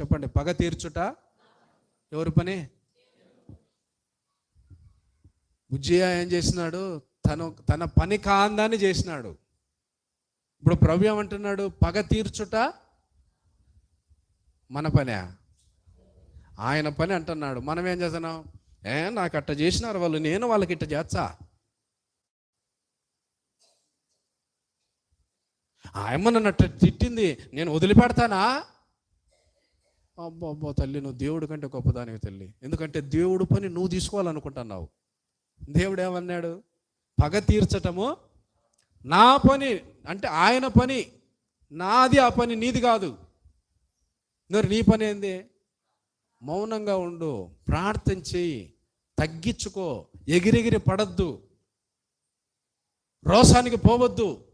చెప్పండి పగ తీర్చుట ఎవరి పని? బుజ్జియా ఏం చేసినాడు? తను తన పని కాందాన్ని చేసినాడు. ఇప్పుడు ప్రభు ఏమంటున్నాడు? పగ తీర్చుట మన పనే. ఆయన పని అంటున్నాడు. మనం ఏం చేస్తున్నాం? ఏ నాకు అట్ట చేసినారు వాళ్ళు నేను వాళ్ళకి ఇట్ట చేస్తా. ఆయమ్మ నన్ను అట్ట తిట్టింది నేను వదిలిపెడతానా? అబ్బో అబ్బో తల్లి నువ్వు దేవుడి కంటే గొప్పదానివి తల్లి. ఎందుకంటే దేవుడు పని నువ్వు తీసుకోవాలనుకుంటున్నావు. దేవుడు ఏమన్నాడు? పగ తీర్చటము నా పని. అంటే ఆయన పని. నాది ఆ పని నీది కాదు. మరి నీ పని ఏంది? మౌనంగా ఉండు ప్రార్థన చేయి తగ్గించుకో ఎగిరెగిరి పడద్దు రోసానికి పోవద్దు.